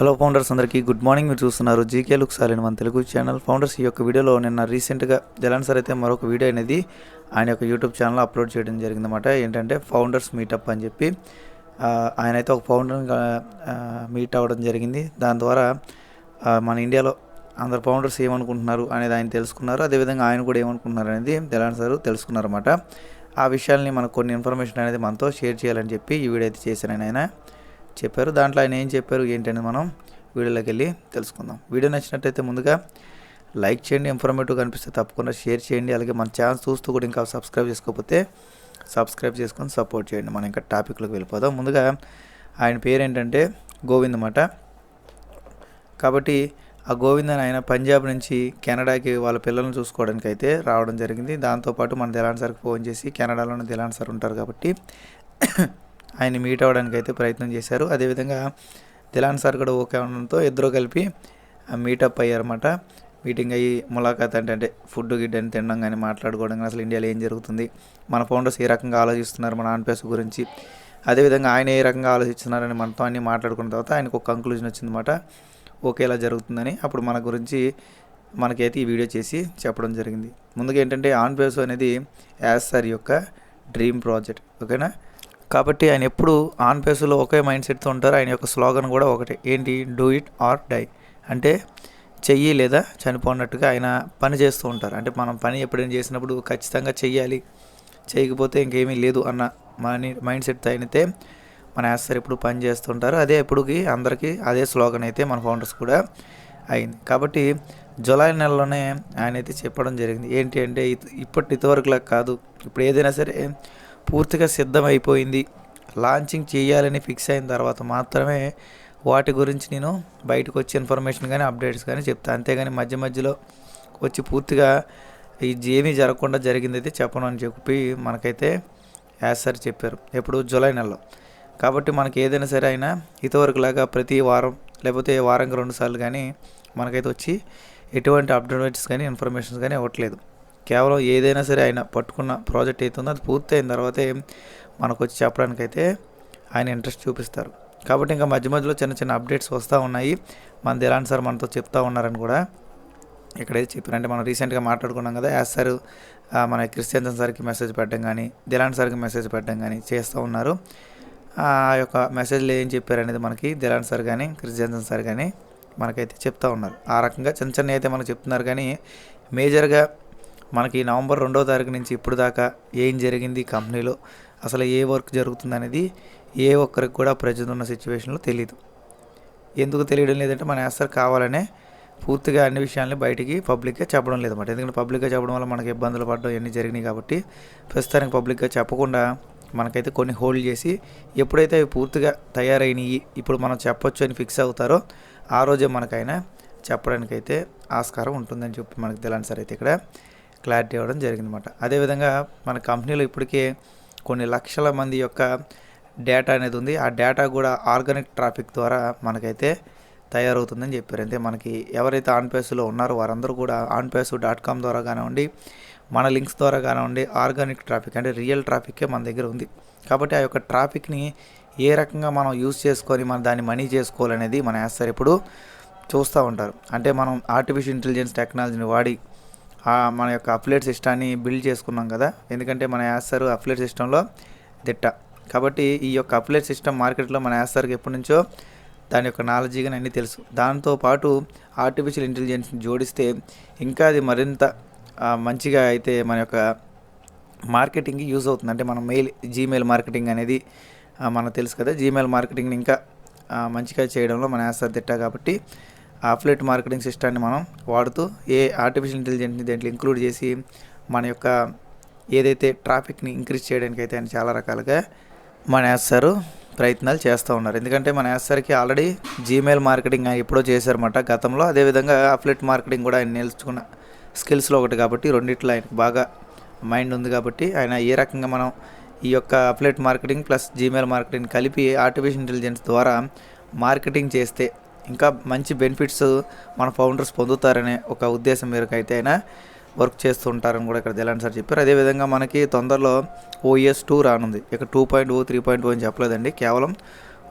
Hello founders అందరికీ good morning మీరు చూస్తున్నారు జీకే లుక్స్ అని మన తెలుగు ఛానల్ ఫౌండర్స్ ఈ యొక్క వీడియోలో నిన్న రీసెంట్గా జలాన్ సార్ అయితే మరొక వీడియో అనేది ఆయన యొక్క యూట్యూబ్ ఛానల్లో అప్లోడ్ చేయడం జరిగిందన్నమాట. ఏంటంటే ఫౌండర్స్ మీటప్ అని చెప్పి ఆయన అయితే ఒక ఫౌండర్గా మీట్ అవ్వడం జరిగింది. దాని ద్వారా మన ఇండియాలో అందరు ఫౌండర్స్ ఏమనుకుంటున్నారు అనేది ఆయన తెలుసుకున్నారు. అదేవిధంగా ఆయన కూడా ఏమనుకుంటున్నారు అనేది జలాన్ సార్ తెలుసుకున్నారన్నమాట. ఆ విషయాల్ని మనకు కొన్ని ఇన్ఫర్మేషన్ అనేది మనతో షేర్ చేయాలని చెప్పి ఈ వీడియో అయితే చేశాను ఆయన చెప్పారు. దాంట్లో ఆయన ఏం చెప్పారు ఏంటనేది మనం వీడియోలోకి వెళ్ళి తెలుసుకుందాం. వీడియో నచ్చినట్టయితే ముందుగా లైక్ చేయండి ఇన్ఫర్మేటివ్ కనిపిస్తే తప్పకుండా షేర్ చేయండి. అలాగే మన ఛానల్ చూస్తూ కూడా ఇంకా సబ్స్క్రైబ్ చేసుకోకపోతే సబ్స్క్రైబ్ చేసుకొని సపోర్ట్ చేయండి. మనం ఇంకా టాపిక్లోకి వెళ్ళిపోదాం. ముందుగా ఆయన పేరు ఏంటంటే గోవింద్ అన్నమాట. కాబట్టి ఆ గోవింద్ అని ఆయన పంజాబ్ నుంచి కెనడాకి వాళ్ళ పిల్లల్ని చూసుకోవడానికి అయితే రావడం జరిగింది. దాంతోపాటు మన దిలాన్ సార్కి ఫోన్ చేసి కెనడాలోనే దిలాన్ సార్ ఉంటారు కాబట్టి ఆయన మీట్ అవ్వడానికి అయితే ప్రయత్నం చేశారు. అదేవిధంగా దిలాన్ సార్ కూడా ఓకే అవడంతో ఇద్దరు కలిపి మీటప్ అయ్యారన్నమాట. మీటింగ్ అయ్యి ములాఖాత్ అంటే అంటే ఫుడ్ గిడ్ అని తినడం కానీ మాట్లాడుకోవడం కానీ అసలు ఇండియాలో ఏం జరుగుతుంది? మన ఫౌండర్స్ ఏ రకంగా ఆలోచిస్తున్నారు మన ఆన్పేస్ గురించి? అదేవిధంగా ఆయన ఏ రకంగా ఆలోచిస్తున్నారని మనతో అన్ని మాట్లాడుకున్న తర్వాత ఆయనకు ఒక కంక్లూజన్ వచ్చిందన్నమాట. ఓకే ఇలా జరుగుతుందని. అప్పుడు మన గురించి మనకైతే ఈ వీడియో చేసి చెప్పడం జరిగింది. ముందుగా ఏంటంటే ఆన్పేస్ అనేది యాజ్ సార్ యొక్క డ్రీమ్ ప్రాజెక్ట్. ఓకేనా? కాబట్టి ఆయన ఎప్పుడు ఆన్ పేస్లో ఒకే మైండ్ సెట్తో ఉంటారు. ఆయన యొక్క స్లోగన్ కూడా ఒకటే. ఏంటి? Do it or die. అంటే చెయ్యి లేదా చనిపోనట్టుగా ఆయన పని చేస్తూ ఉంటారు. అంటే మనం పని ఎప్పుడైనా చేసినప్పుడు ఖచ్చితంగా చెయ్యాలి. చేయకపోతే ఇంకేమీ లేదు అన్న మనీ మైండ్ సెట్ అయినతే మన యాస్తారు ఇప్పుడు పని చేస్తుంటారు అదే ఎప్పుడుకి అందరికీ అదే స్లోగన్ అయితే మన ఫౌండర్స్ కూడా అయింది. కాబట్టి జులై నెలలోనే ఆయన అయితే చెప్పడం జరిగింది. ఏంటి అంటే ఇప్పటి ఇంతవరకులా కాదు. ఇప్పుడు ఏదైనా సరే పూర్తిగా సిద్ధమైపోయింది. లాంచింగ్ చేయాలని ఫిక్స్ అయిన తర్వాత మాత్రమే వాటి గురించి నేను బయటకు వచ్చి ఇన్ఫర్మేషన్ కానీ అప్డేట్స్ కానీ చెప్తాను అంతేగాని మధ్య మధ్యలో వచ్చి పూర్తిగా ఇది ఏమీ జరగకుండా జరిగింది అయితే చెప్పను అని చెప్పి మనకైతే యాజ్ సార్ చెప్పారు. ఎప్పుడు జూలై నెలలో. కాబట్టి మనకి ఏదైనా సరే అయినా ఇంతవరకులాగా ప్రతి వారం లేకపోతే వారంకి రెండు సార్లు కానీ మనకైతే వచ్చి ఎటువంటి అప్డేట్స్ కానీ ఇన్ఫర్మేషన్స్ కానీ ఇవ్వట్లేదు. కేవలం ఏదైనా సరే ఆయన పట్టుకున్న ప్రాజెక్ట్ అవుతుందో అది పూర్తయిన తర్వాతే మనకు వచ్చి చెప్పడానికైతే ఆయన ఇంట్రెస్ట్ చూపిస్తారు. కాబట్టి ఇంకా మధ్య మధ్యలో చిన్న చిన్న అప్డేట్స్ వస్తూ ఉన్నాయి. మన దిలాన్ సార్ మనతో చెప్తా ఉన్నారని కూడా ఇక్కడైతే చెప్పారంటే మనం రీసెంట్గా మాట్లాడుకున్నాం కదా యాస్ సార్ మన క్రిస్టియన్సన్ సార్కి మెసేజ్ పెట్టడం కానీ దిలాన్ సార్కి మెసేజ్ పెట్టడం కానీ చేస్తూ ఉన్నారు. ఆ యొక్క మెసేజ్లు ఏం చెప్పారు అనేది మనకి దిలాన్ సార్ కానీ క్రిస్టియన్సన్ సార్ కానీ మనకైతే చెప్తా ఉన్నారు. ఆ రకంగా చిన్న చిన్న అయితే మనకు చెప్తున్నారు కానీ మేజర్గా మనకి నవంబర్ రెండో తారీఖు నుంచి ఇప్పుడు దాకా ఏం జరిగింది కంపెనీలో అసలు ఏ వర్క్ జరుగుతుంది అనేది ఏ ఒక్కరికి కూడా ప్రజెంట్ ఉన్న సిచ్యువేషన్లో తెలియదు ఎందుకు తెలియడం లేదంటే మన యాసర్ కావాలనే పూర్తిగా అన్ని విషయాల్ని బయటికి పబ్లిక్గా చెప్పడం లేదన్నమాట ఎందుకంటే పబ్లిక్గా చెప్పడం వల్ల మనకి ఇబ్బందులు పడడం ఇవన్నీ జరిగినాయి కాబట్టి ప్రస్తుతానికి పబ్లిక్గా చెప్పకుండా మనకైతే కొన్ని హోల్డ్ చేసి ఎప్పుడైతే అవి పూర్తిగా తయారైనవి ఇప్పుడు మనం చెప్పొచ్చు అని ఫిక్స్ అవుతారో ఆ రోజే మనకైనా చెప్పడానికైతే ఆస్కారం ఉంటుందని చెప్పి మనకి తెలియని సార్ అయితే ఇక్కడ క్లారిటీ ఇవ్వడం జరిగిందన్నమాట. అదేవిధంగా మన కంపెనీలో ఇప్పటికే కొన్ని లక్షల మంది యొక్క డేటా అనేది ఉంది. ఆ డేటా కూడా ఆర్గానిక్ ట్రాఫిక్ ద్వారా మనకైతే తయారవుతుందని చెప్పారు. అంటే మనకి ఎవరైతే ఆన్పేస్లో ఉన్నారో వారందరూ కూడా ఆన్పేస్ డాట్ కామ్ ద్వారా కానివ్వండి మన లింక్స్ ద్వారా కానివ్వండి ఆర్గానిక్ ట్రాఫిక్ అంటే రియల్ ట్రాఫిక్కే మన దగ్గర ఉంది. కాబట్టి ఆ యొక్క ట్రాఫిక్ని ఏ రకంగా మనం యూజ్ చేసుకొని మనం దాన్ని మనీ చేసుకోవాలనేది మన వేస్తారు ఇప్పుడు చూస్తూ ఉంటారు. అంటే మనం ఆర్టిఫిషియల్ ఇంటెలిజెన్స్ టెక్నాలజీని వాడి మన యొక్క అప్లేట్ సిస్టాన్ని బిల్డ్ చేసుకున్నాం కదా. ఎందుకంటే మన యాసర్ అప్లేట్ సిస్టంలో దిట్ట. కాబట్టి ఈ యొక్క అప్లేట్ సిస్టమ్ మార్కెట్లో మన యాసర్కి ఎప్పటి నుంచో దాని యొక్క నాలెడ్జ్ కానీ అన్నీ తెలుసు. దాంతో పాటు ఆర్టిఫిషియల్ ఇంటెలిజెన్స్ని జోడిస్తే ఇంకా అది మరింత మంచిగా అయితే మన యొక్క మార్కెటింగ్కి యూజ్ అవుతుంది. అంటే మన మెయిల్ జీమెయిల్ మార్కెటింగ్ అనేది మనకు తెలుసు కదా. జీమెయిల్ మార్కెటింగ్ని ఇంకా మంచిగా చేయడంలో మన యాసర్ దిట్ట కాబట్టి అఫ్లెట్ మార్కెటింగ్ సిస్టాన్ని మనం వాడుతూ ఏ ఆర్టిఫిషియల్ ఇంటెలిజెన్స్ని దీంట్లో ఇంక్లూడ్ చేసి మన యొక్క ఏదైతే ట్రాఫిక్ని ఇంక్రీజ్ చేయడానికి అయితే ఆయన చాలా రకాలుగా మన యాస్సారు ప్రయత్నాలు చేస్తూ ఉన్నారు. ఎందుకంటే మన యాసర్కి ఆల్రెడీ జీమెయిల్ మార్కెటింగ్ ఎప్పుడో చేశారన్నమాట గతంలో. అదేవిధంగా అఫ్లెట్ మార్కెటింగ్ కూడా ఆయన నేర్చుకున్న స్కిల్స్లో ఒకటి కాబట్టి రెండిట్లో ఆయనకు బాగా మైండ్ ఉంది కాబట్టి ఆయన ఏ రకంగా మనం ఈ యొక్క affiliate marketing plus Gmail marketing కలిపి ఆర్టిఫిషియల్ ఇంటెలిజెన్స్ ద్వారా మార్కెటింగ్ చేస్తే ఇంకా మంచి బెనిఫిట్స్ మన ఫౌండర్స్ పొందుతారనే ఒక ఉద్దేశం మేరకు అయితే ఆయన వర్క్ చేస్తుంటారని కూడా ఇక్కడ తెలంగాణ సార్ చెప్పారు. అదేవిధంగా మనకి తొందరలో ఓఈఎస్ టూ రానుంది. ఇక two point O three point O అని చెప్పలేదండి. కేవలం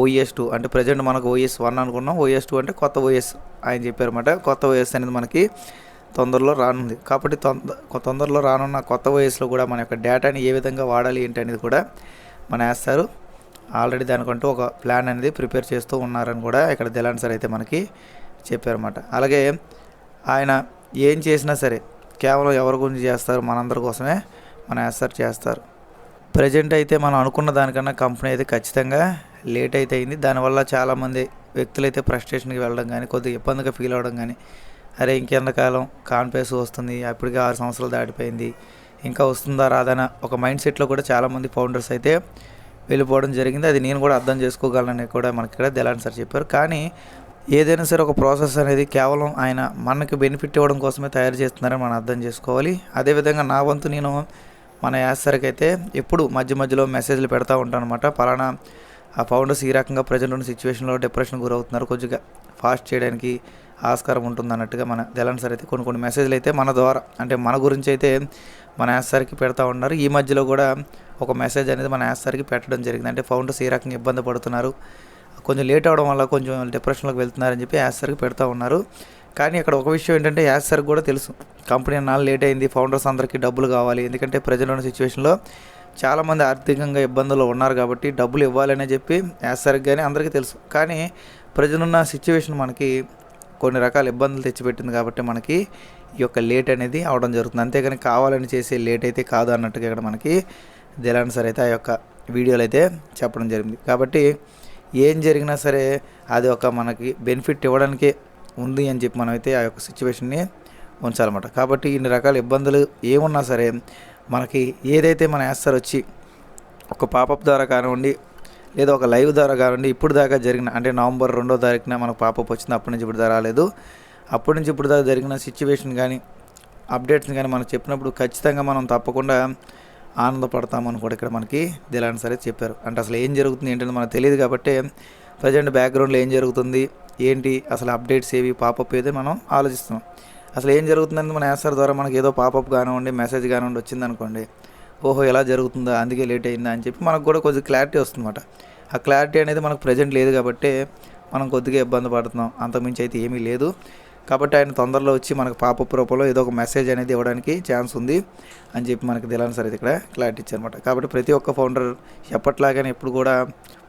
ఓఎస్ టూ అంటే ప్రజెంట్ మనకు ఓఎస్ వన్ అనుకున్నాం. ఓఎస్ టూ అంటే కొత్త ఓఎస్ ఆయన చెప్పారన్నమాట. కొత్త ఓఎస్ అనేది మనకి తొందరలో రానుంది. కాబట్టి తొంద తొందరలో రానున్న కొత్త ఓఎస్లో కూడా మన యొక్క డేటాని ఏ విధంగా వాడాలి ఏంటి అనేది కూడా మన వేస్తారు ఆల్రెడీ దానికంటూ ఒక ప్లాన్ అనేది ప్రిపేర్ చేస్తూ ఉన్నారని కూడా ఇక్కడ దిలాన్ సార్ అయితే మనకి చెప్పారన్నమాట. అలాగే ఆయన ఏం చేసినా సరే కేవలం ఎవరి గురించి చేస్తారు మనందరి కోసమే మన ఎస్ఆర్ చేస్తారు. ప్రజెంట్ అయితే మనం అనుకున్న దానికన్నా కంపెనీ అయితే ఖచ్చితంగా లేట్ అయితే అయింది. దానివల్ల చాలామంది వ్యక్తులు అయితే ఫ్రస్ట్రేషన్కి వెళ్ళడం కానీ కొద్దిగా ఇబ్బందిగా ఫీల్ అవ్వడం కానీ అరే ఇంకెంతకాలం కాన్పేస్ వస్తుంది అప్పటికే ఆరు సంవత్సరాలు దాటిపోయింది ఇంకా వస్తుందా రాదన ఒక మైండ్ సెట్లో కూడా చాలామంది ఫౌండర్స్ అయితే వెళ్ళిపోవడం జరిగింది. అది నేను కూడా అర్థం చేసుకోగలనని కూడా మనకి ఇక్కడ దెలాన్ సార్ చెప్పారు. కానీ ఏదైనా సరే ఒక ప్రాసెస్ అనేది కేవలం ఆయన మనకి బెనిఫిట్ ఇవ్వడం కోసమే తయారు చేస్తున్నారని మనం అర్థం చేసుకోవాలి. అదేవిధంగా నా వంతు నేను మన యాసరికి అయితే ఎప్పుడు మధ్య మధ్యలో మెసేజ్లు పెడతా ఉంటాను అనమాట పలానా ఆ ఫౌండర్స్ ఈ రకంగా ప్రజెంట్ ఉన్న సిచ్యువేషన్లో డిప్రెషన్ గురవుతున్నారు. కొద్దిగా ఫాస్ట్ చేయడానికి ఆస్కారం ఉంటుంది అన్నట్టుగా మన తెలంగాణ సార్ అయితే కొన్ని కొన్ని మెసేజ్లు అయితే మన ద్వారా అంటే మన గురించి అయితే మన యాస్సార్కి పెడతా ఉన్నారు. ఈ మధ్యలో కూడా ఒక మెసేజ్ అనేది మన యాస్సార్కి పెట్టడం జరిగింది. అంటే ఫౌండర్స్ ఏ రకంగా ఇబ్బంది పడుతున్నారు. కొంచెం లేట్ అవడం వల్ల కొంచెం డిప్రెషన్లోకి వెళ్తున్నారని చెప్పి యాస్సార్కి పెడతా ఉన్నారు. కానీ ఇక్కడ ఒక విషయం ఏంటంటే యాస్సార్కి కూడా తెలుసు. కంపెనీ నాలుగు లేట్ అయింది ఫౌండర్స్ అందరికీ డబ్బులు కావాలి. ఎందుకంటే ప్రజలు ఉన్న సిచ్యువేషన్లో చాలామంది ఆర్థికంగా ఇబ్బందుల్లో ఉన్నారు కాబట్టి డబ్బులు ఇవ్వాలని చెప్పి యాస్సార్కి కానీ అందరికీ తెలుసు. కానీ ప్రజలున్న సిచ్యువేషన్ మనకి కొన్ని రకాల ఇబ్బందులు తెచ్చిపెట్టింది కాబట్టి మనకి ఈ యొక్క లేట్ అనేది అవడం జరుగుతుంది. అంతేగాని కావాలని చేసే లేట్ అయితే కాదు అన్నట్టుగా ఇక్కడ మనకి దిలాన్ సార్ అయితే ఆ యొక్క వీడియోలు అయితే చెప్పడం జరిగింది. కాబట్టి ఏం జరిగినా సరే అది ఒక మనకి బెనిఫిట్ ఇవ్వడానికి ఉంది అని చెప్పి మనమైతే ఆ యొక్క సిచ్యువేషన్ని ఉంచాలన్నమాట. కాబట్టి ఇన్ని రకాల ఇబ్బందులు ఏమున్నా సరే మనకి ఏదైతే మన యాస్తారు వచ్చి ఒక పాపప్ ద్వారా కానివ్వండి లేదా ఒక లైవ్ ద్వారా కానివ్వండి ఇప్పుడు దాకా జరిగిన అంటే నవంబర్ రెండో తారీఖున మనకు పాపప్ వచ్చింది అప్పటి నుంచి ఇప్పుడు దాకా రాలేదు. అప్పటి నుంచి ఇప్పుడు దాకా జరిగిన సిచ్యువేషన్ కానీ అప్డేట్స్ కానీ మనం చెప్పినప్పుడు ఖచ్చితంగా మనం తప్పకుండా ఆనందపడతామని కూడా ఇక్కడ మనకి దిలాన్ సరే చెప్పారు. అంటే అసలు ఏం జరుగుతుంది ఏంటంటే మనకు తెలియదు కాబట్టి ప్రజెంట్ బ్యాక్గ్రౌండ్లో ఏం జరుగుతుంది ఏంటి అసలు అప్డేట్స్ ఏవి పాపప్ ఏదో మనం ఆలోచిస్తున్నాం. అసలు ఏం జరుగుతుందని మన యాన్సర్ ద్వారా మనకి ఏదో పాపప్ కానివ్వండి మెసేజ్ కానివ్వండి వచ్చిందనుకోండి ఓహో ఎలా జరుగుతుందా? అందుకే లేట్ అయిందా? అని చెప్పి మనకు కూడా కొద్దిగా క్లారిటీ వస్తుందన్నమాట. ఆ క్లారిటీ అనేది మనకు ప్రజెంట్ లేదు కాబట్టి మనం కొద్దిగా ఇబ్బంది పడుతున్నాం. అంతకుమించి అయితే ఏమీ లేదు. కాబట్టి ఆయన తొందరలో వచ్చి మనకు పాపప్ రూపంలో ఏదో ఒక మెసేజ్ అనేది ఇవ్వడానికి ఛాన్స్ ఉంది అని చెప్పి మనకి తెలియని సరే ఇక్కడ క్లారిటీ ఇచ్చారనమాట కాబట్టి ప్రతి ఒక్క ఫౌండర్ ఎప్పట్లాగానే ఎప్పుడు కూడా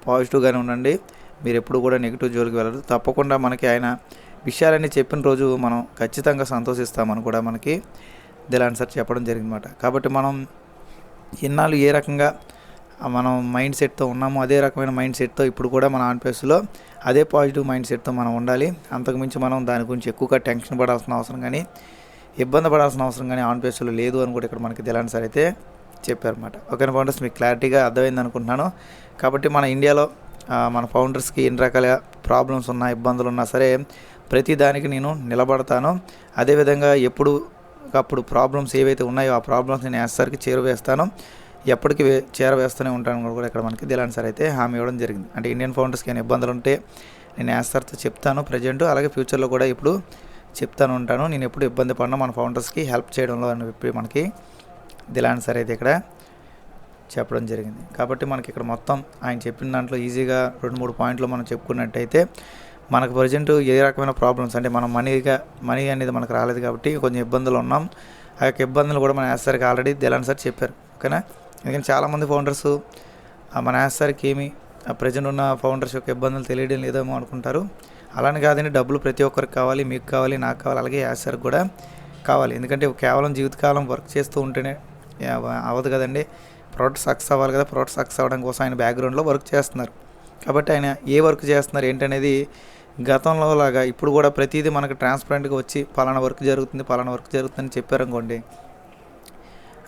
పాజిటివ్గానే ఉండండి. మీరు ఎప్పుడు కూడా నెగిటివ్ జోలికి వెళ్ళరు. తప్పకుండా మనకి ఆయన విషయాలన్నీ చెప్పిన రోజు మనం ఖచ్చితంగా సంతోషిస్తామని కూడా మనకి దిలాన్ సార్ చెప్పడం జరిగిందన్నమాట. కాబట్టి మనం ఇన్నాళ్ళు ఏ రకంగా మనం మైండ్ సెట్తో ఉన్నామో అదే రకమైన మైండ్ సెట్తో ఇప్పుడు కూడా మన ఆన్పేస్లో అదే పాజిటివ్ మైండ్ సెట్తో మనం ఉండాలి. అంతకుమించి మనం దాని గురించి ఎక్కువగా టెన్షన్ పడాల్సిన అవసరం కానీ ఇబ్బంది పడాల్సిన అవసరం కానీ ఆన్పేస్లో లేదు అని కూడా ఇక్కడ మనకి తెలియని సార్ అయితే చెప్పారన్నమాట. Okay founders? మీకు క్లారిటీగా అర్థమైంది అనుకుంటున్నాను. కాబట్టి మన ఇండియాలో మన ఫౌండర్స్కి ఎన్ని రకాల ప్రాబ్లమ్స్ ఉన్నా ఇబ్బందులు ఉన్నా సరే ప్రతి దానికి నేను నిలబడతాను. అదేవిధంగా ఎప్పుడు అప్పుడు ప్రాబ్లమ్స్ ఏవైతే ఉన్నాయో ఆ ప్రాబ్లమ్స్ నేను ఎస్ఆర్కి చేరువేస్తాను. ఎప్పటికీ చేరవేస్తూనే ఉంటాను కూడా ఇక్కడ మనకి దిలాన్ సార్ అయితే హామీ ఇవ్వడం జరిగింది. అంటే ఇండియన్ ఫౌండర్స్కి ఏమైనా ఇబ్బందులు ఉంటే నేను ఎస్ఆర్తో చెప్తాను ప్రజెంట్ అలాగే ఫ్యూచర్లో కూడా ఇప్పుడు చెప్తాను ఉంటాను. నేను ఎప్పుడు ఇబ్బంది పడినా మన ఫౌండర్స్కి హెల్ప్ చేయడంలో అని చెప్పి మనకి దిలాన్ సార్ అయితే ఇక్కడ చెప్పడం జరిగింది. కాబట్టి మనకి ఇక్కడ మొత్తం ఆయన చెప్పిన దాంట్లో ఈజీగా రెండు మూడు పాయింట్లు మనం చెప్పుకున్నట్టయితే మనకు ప్రజెంట్ ఏ రకమైన ప్రాబ్లమ్స్ అంటే మనం మనీగా మనీ అనేది మనకు రాలేదు కాబట్టి కొంచెం ఇబ్బందులు ఉన్నాం. ఆ యొక్క ఇబ్బందులు కూడా మన యాసరికి ఆల్రెడీ దిలాన్ సార్ చెప్పారు. ఓకేనా ఎందుకంటే చాలామంది ఫౌండర్స్ మన యాసరికి ఏమి ప్రజెంట్ ఉన్న ఫౌండర్స్ యొక్క ఇబ్బందులు తెలియడం లేదేమో అనుకుంటారు. అలానే కాదండి డబ్బులు ప్రతి ఒక్కరికి కావాలి మీకు కావాలి నాకు కావాలి అలాగే యాసరికి కూడా కావాలి. ఎందుకంటే కేవలం జీవితకాలం వర్క్ చేస్తూ ఉంటేనే అవ్వదు కదండి. ప్రోడక్ట్ సక్సెస్ అవ్వాలి కదా ప్రోడక్ట్ సక్సెస్ అవ్వడం కోసం ఆయన బ్యాక్గ్రౌండ్లో వర్క్ చేస్తున్నారు. కాబట్టి ఆయన ఏ వర్క్ చేస్తున్నారు ఏంటనేది గతంలో లాగా ఇప్పుడు కూడా ప్రతిదీ మనకు ట్రాన్స్పరెంట్గా వచ్చి పలానా వర్క్ జరుగుతుంది పలానా వర్క్ జరుగుతుందని చెప్పారనుకోండి.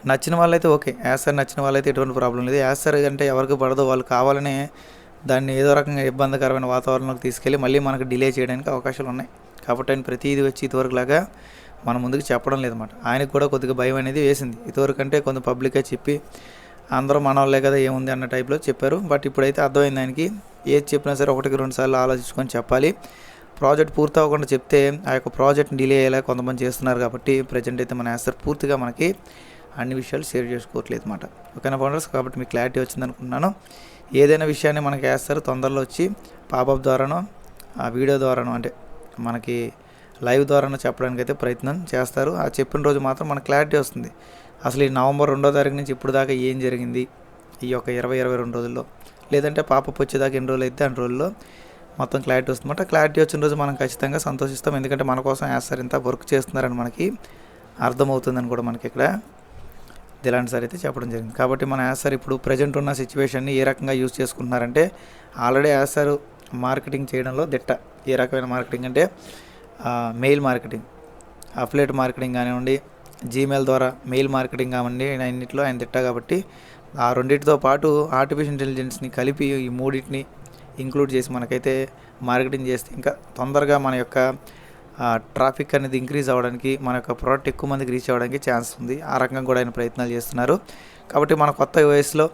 నచ్చిన వాళ్ళైతే ఓకే. యాసర్ నచ్చిన వాళ్ళైతే ఎటువంటి ప్రాబ్లం లేదు. యాసర్ అంటే ఎవరికి పడదో. వాళ్ళు కావాలనే దాన్ని ఏదో రకంగా ఇబ్బందికరమైన వాతావరణంలోకి తీసుకెళ్ళి మళ్ళీ మనకు డిలే చేయడానికి అవకాశాలు ఉన్నాయి. కాబట్టి ఆయన ప్రతిదీ వచ్చి ఇదివరకు లాగా మన ముందుకు చెప్పడం లేదన్నమాట. ఆయనకు కూడా కొద్దిగా భయం అనేది వేసింది. ఇదివరకంటే కొంత పబ్లిక్గా చెప్పి అందరూ మన వాళ్ళే కదా ఏముంది అన్న టైప్లో చెప్పారు. బట్ ఇప్పుడైతే అర్థమైంది ఆయనకి. ఏది చెప్పినా సరే ఒకటికి రెండు సార్లు ఆలోచించుకొని చెప్పాలి. ప్రాజెక్ట్ పూర్తి అవ్వకుండా చెప్తే ఆ యొక్క ప్రాజెక్ట్ని డిలే అయ్యేలా కొంతమంది చేస్తున్నారు కాబట్టి ప్రజెంట్ అయితే మన యాసర్ పూర్తిగా మనకి అన్ని విషయాలు షేర్ చేసుకోవట్లేదు అనమాట ఓకేనా ఫౌండర్స్? కాబట్టి మీకు క్లారిటీ వచ్చింది అనుకుంటున్నాను. ఏదైనా విషయాన్ని మనకి వేస్తారు తొందరలో వచ్చి పాపప్ ద్వారానో ఆ వీడియో ద్వారానో అంటే మనకి లైవ్ ద్వారానో చెప్పడానికి అయితే ప్రయత్నం చేస్తారు. ఆ చెప్పిన రోజు మాత్రం మనకు క్లారిటీ వస్తుంది. అసలు ఈ నవంబర్ రెండో తారీఖు నుంచి ఇప్పుడు దాకా ఏం జరిగింది? ఈ యొక్క ఇరవై ఇరవై రెండు రోజుల్లో. లేదంటే పాప వచ్చేదాకా ఎన్ని రోజులు అయితే అన్ని రోజుల్లో మొత్తం క్లారిటీ వస్తుందన్నమాట. క్లారిటీ వచ్చిన రోజు మనం ఖచ్చితంగా సంతోషిస్తాం. ఎందుకంటే మన కోసం వేస్తారు ఇంత వర్క్ చేస్తున్నారని మనకి అర్థమవుతుందని కూడా మనకి ఇక్కడ ఇలాంటి సార్ అయితే చెప్పడం జరిగింది. కాబట్టి మన యాస్ సార్ ఇప్పుడు ప్రజెంట్ ఉన్న సిచ్యువేషన్ని ఏ రకంగా యూజ్ చేసుకుంటున్నారంటే ఆల్రెడీ యాస్ సార్ మార్కెటింగ్ చేయడంలో దిట్ట. ఏ రకమైన మార్కెటింగ్ అంటే మెయిల్ మార్కెటింగ్ అఫ్లేట్ మార్కెటింగ్ కానివ్వండి జీమెయిల్ ద్వారా మెయిల్ మార్కెటింగ్ కానివ్వండి అన్నింటిలో ఆయన తిట్టా కాబట్టి ఆ రెండింటితో పాటు ఆర్టిఫిషియల్ ఇంటెలిజెన్స్ని కలిపి ఈ మూడింటిని ఇంక్లూడ్ చేసి మనకైతే మార్కెటింగ్ చేస్తే ఇంకా తొందరగా మన యొక్క ట్రాఫిక్ అనేది ఇంక్రీజ్ అవ్వడానికి మన యొక్క ప్రోడక్ట్ ఎక్కువ మందికి రీచ్ అవ్వడానికి ఛాన్స్ ఉంది. ఆ రకంగా కూడా ఆయన ప్రయత్నాలు చేస్తున్నారు. కాబట్టి మన కొత్త వయసులో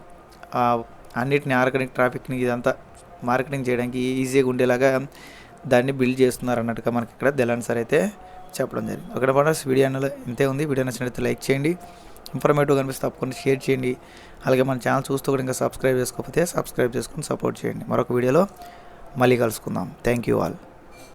అన్నిటిని ఆర్గానిక్ ట్రాఫిక్ని ఇదంతా మార్కెటింగ్ చేయడానికి ఈజీగా ఉండేలాగా దాన్ని బిల్డ్ చేస్తున్నారు అన్నట్టుగా మనకి ఇక్కడ దెలాన్ సార్ అయితే చెప్పడం జరిగింది. ఒకటి పాటు వీడియో అన్నలో ఇంతే ఉంది. వీడియో నచ్చినట్లయితే లైక్ చేయండి. ఇన్ఫర్మేటివ్ కనిపిస్తే తప్పకుండా షేర్ చేయండి. అలాగే మన ఛానల్ చూస్తూ కూడా ఇంకా సబ్స్క్రైబ్ చేసుకోకపోతే సబ్స్క్రైబ్ చేసుకుని సపోర్ట్ చేయండి. మరొక వీడియోలో మళ్ళీ కలుసుకుందాం. Thank you all